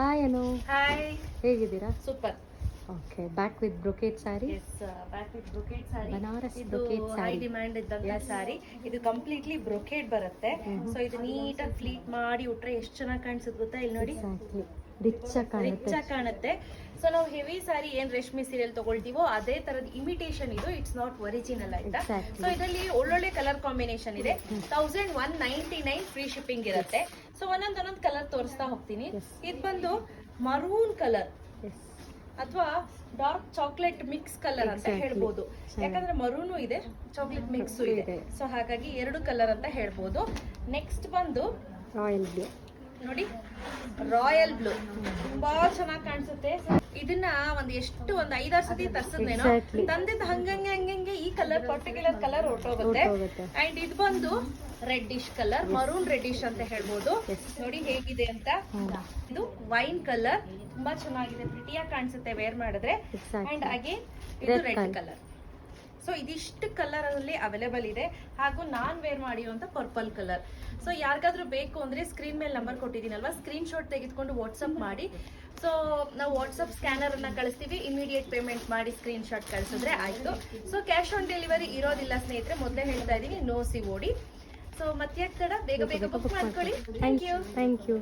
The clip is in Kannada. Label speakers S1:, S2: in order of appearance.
S1: ಹಾಯ್ ಅನು
S2: ಹಾಯ್
S1: ಹೇಗಿದ್ದೀರಾ?
S2: Super
S1: okay back with brocade sari
S2: yes back with brocade sari
S1: Banaras
S2: ಇದು
S1: ಸಾರಿ
S2: ಹೈ ಡಿಮ್ಯಾಂಡ್ ಇದ್ದಂತ ಸಾರಿ ಇದು ಕಂಪ್ಲೀಟ್ಲಿ ಬ್ರೋಕೇಟ್ ಬರುತ್ತೆ. ಸೊ ಇದು ನೀಟಾಗಿ ಫ್ಲೀಟ್ ಮಾಡಿ ಉಟ್ರೆ ಎಷ್ಟು ಚೆನ್ನಾಗಿ ಕಾಣಿಸುತ್ತೆ ಗೊತ್ತಾ? ಇಲ್ಲಿ ನೋಡಿ.
S1: ರಿಚ್
S2: ರಿಚ್
S1: ಕಾಣುತ್ತೆ.
S2: ಸೊ ನಾವು ಹೆವಿ ಸಾರಿ ಏನ್ ರೇಷ್ಮೆ ಸೀರಿಯಲ್ ತಗೊಳ್ತೀವೋ ಅದೇ ತರದ ಇಮಿಟೇಷನ್ ಇದು. ಇಟ್ಸ್ ನಾಟ್ ಒರಿಜಿನಲ್ ಆಯ್ತಾ. ಸೊ ಇದರಲ್ಲಿ ಒಳ್ಳೊಳ್ಳೆ ಕಲರ್ ಕಾಂಬಿನೇಷನ್ ಇದೆ. Thousand one ninety nine free shipping ಇರುತ್ತೆ. ಸೊ ಒಂದೊಂದ್ ಒಂದೊಂದ್ ಕಲರ್ ತೋರಿಸ್ತಾ ಹೋಗ್ತೀನಿ. ಇದು ಬಂದು ಮರೂನ್ ಕಲರ್ ಅಥವಾ ಡಾರ್ಕ್ ಚಾಕ್ಲೇಟ್ ಮಿಕ್ಸ್ ಕಲರ್ ಅಂತ. ಹೇಳ್ಬೋದು. ಯಾಕಂದ್ರೆ ಮರೂನು ಇದೆ ಚಾಕ್ಲೇಟ್ ಮಿಕ್ಸ್ ಇದೆ. ಸೊ ಹಾಗಾಗಿ ಎರಡು ಕಲರ್ ಅಂತ ಹೇಳ್ಬೋದು. ನೆಕ್ಸ್ಟ್ ಬಂದು
S1: ರಾಯಲ್ ಬ್ಲೂ
S2: ನೋಡಿ ರಾಯಲ್ ಬ್ಲೂ ತುಂಬಾ ಚೆನ್ನಾಗಿ ಕಾಣಿಸುತ್ತೆ. ಇದನ್ನ ಒಂದ್ ಎಷ್ಟು ಒಂದ್ ಐದಾರು ಸತಿ ತರ್ಸದ್ನೇನೋ
S1: ತಂದಿದ್ದ
S2: ತಂದಿದ್ ಹಂಗಂಗೆ ಹಂಗಂಗೆ ಈ ಕಲರ್ ಪರ್ಟಿಕ್ಯುಲರ್ ಕಲರ್ ಹೊರಟೋಗುತ್ತೆ. ಅಂಡ್ ಇದು ಬಂದು ರೆಡ್ಡಿಶ್ ಕಲರ್ ಮರೂನ್ ರೆಡ್ಡಿಶ್ ಅಂತ ಹೇಳ್ಬೋದು. ನೋಡಿ ಹೇಗಿದೆ ಅಂತ. ಇದು ವೈನ್ ಕಲರ್ ತುಂಬಾ ಚೆನ್ನಾಗಿದೆ. ಪ್ರಿಟಿಯಾಗಿ ಕಾಣಿಸುತ್ತೆ ವೇರ್ ಮಾಡಿದ್ರೆ. ಅಂಡ್ ಹಾಗೆ ಇದು ರೆಡ್ ಕಲರ್ ಸೊ ಇದಿಷ್ಟು ಕಲರ್ ಅಲ್ಲಿ ಅವೈಲೇಬಲ್ ಇದೆ. ಹಾಗೂ ನಾನ್ ವೇರ್ ಮಾಡಿರುವಂತ ಪರ್ಪಲ್ ಕಲರ್ ಸೊ ಯಾರಿಗಾದ್ರೂ ಬೇಕು ಅಂದ್ರೆ ಸ್ಕ್ರೀನ್ ಮೇಲೆ ನಂಬರ್ ಕೊಟ್ಟಿದ್ದೀನಲ್ವಾ? ಸ್ಕ್ರೀನ್ ಶಾಟ್ ತೆಗೆದುಕೊಂಡು ವಾಟ್ಸಪ್ ಮಾಡಿ. ಸೊ ನಾವು ವಾಟ್ಸಪ್ ಸ್ಕ್ಯಾನರ್ ಅನ್ನ ಕಳಿಸ್ತೀವಿ. ಇಮಿಡಿಯೇಟ್ ಪೇಮೆಂಟ್ ಮಾಡಿ ಸ್ಕ್ರೀನ್ ಶಾಟ್ ಕಳಿಸಿದ್ರೆ ಆಯ್ತು. ಸೊ ಕ್ಯಾಶ್ ಆನ್ ಡೆಲಿವರಿ ಇರೋದಿಲ್ಲ ಸ್ನೇಹಿತರೆ, ಮೊದಲೇ ಹೇಳ್ತಾ ಇದೀನಿ ನೋ ಸಿ ಓಡಿ ಸೊ ಮತ್ತೆ ಬೇಗ ಬೇಗ ಬುಕ್ ಮಾಡ್ಕೊಳ್ಳಿ. Thank you
S1: thank you